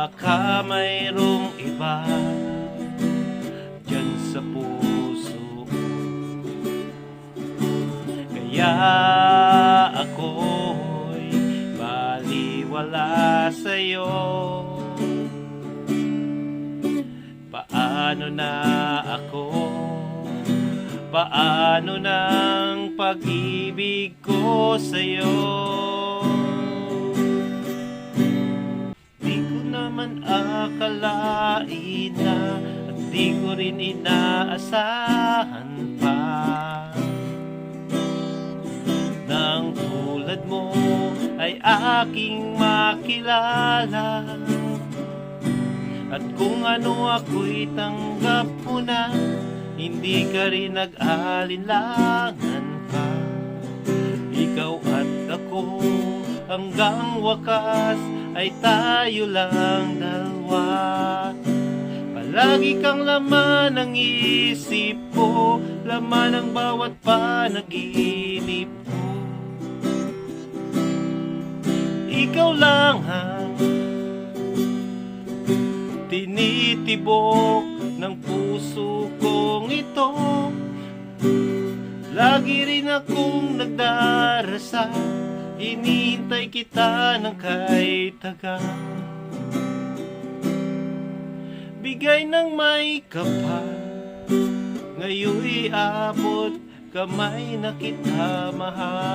Baka mayroong iba Diyan sa puso. Kaya ako'y baliwala sa'yo. Paano na ako? Paano ng pag-ibig ko sa'yo akalain na At di ko rin inaasahan pa. Nang tulad mo ay aking makilala. At kung ano ako'y tanggap mo na Hindi ka rin nag-alinlangan pa. Ikaw at ako hanggang wakas Ay tayo lang dalawa Palagi kang laman ng isip ko Laman ng bawat panaginip ko. Ikaw lang ang tinitibok ng puso kong ito. Lagi rin akong nagdarasal Hinihintay kita ng kay taga Bigay ng may kapal. Ngayon'y abot kamay na kita mahal